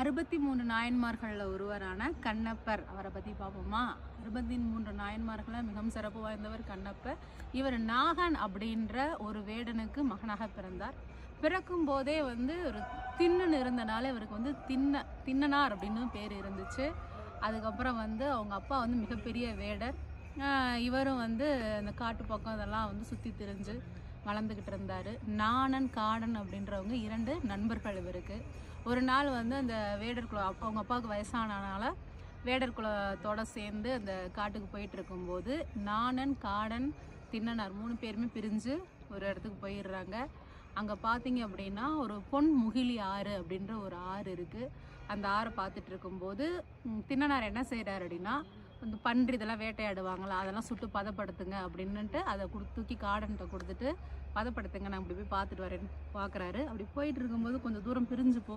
அறுபத்தி மூன்று நாயன்மார்களில் ஒருவரான கண்ணப்பர். அவரை பற்றி பார்ப்போமா? அறுபத்தி மூன்று நாயன்மார்களில் மிகவும் சிறப்பு வாய்ந்தவர் கண்ணப்பர். இவர் நாகன் அப்படின்ற ஒரு வேடனுக்கு மகனாக பிறந்தார். பிறக்கும் போதே வந்து ஒரு திண்ணுன்னு இருந்தனால இவருக்கு வந்து தின்ன தின்னனார் அப்படின்னு பேர் இருந்துச்சு. அதுக்கப்புறம் வந்து அவங்க அப்பா வந்து மிகப்பெரிய வேடர். இவரும் வந்து அந்த காட்டு பக்கம் இதெல்லாம் வந்து சுற்றி திரிஞ்சு வளர்ந்துக்கிட்டு இருந்தார். நாணன் காடன் அப்படின்றவங்க இரண்டு நண்பர்கள் இவருக்கு. ஒரு நாள் வந்து அந்த வேடர் குலம் அவங்க அப்பாவுக்கு வயசானனால வேடர் குலத்தோடு சேர்ந்து அந்த காட்டுக்கு போயிட்டு இருக்கும்போது நாணன் காடன் தின்னனார் மூணு பேருமே பிரிஞ்சு ஒரு இடத்துக்கு போயிடுறாங்க. அங்கே பார்த்தீங்க அப்படின்னா ஒரு பொன் முகிலி ஆறு அப்படின்ற ஒரு ஆறு இருக்குது அந்த ஆறை பார்த்துட்டு இருக்கும்போது தின்னனார் என்ன செய்கிறார் அப்படின்னா இந்த பன்றி இதெல்லாம் வேட்டையாடுவாங்களா? அதெல்லாம் சுட்டு பதப்படுத்துங்க அப்படின்னுட்டு அதை கொடு தூக்கி காடன்ட்ட கொடுத்துட்டு பதப்படுத்துங்க. நான் அப்படி போய் பார்த்துட்டு வரேன்னு பார்க்குறாரு அப்படி போயிட்டு இருக்கும்போது கொஞ்சம் தூரம் பிரிஞ்சு போ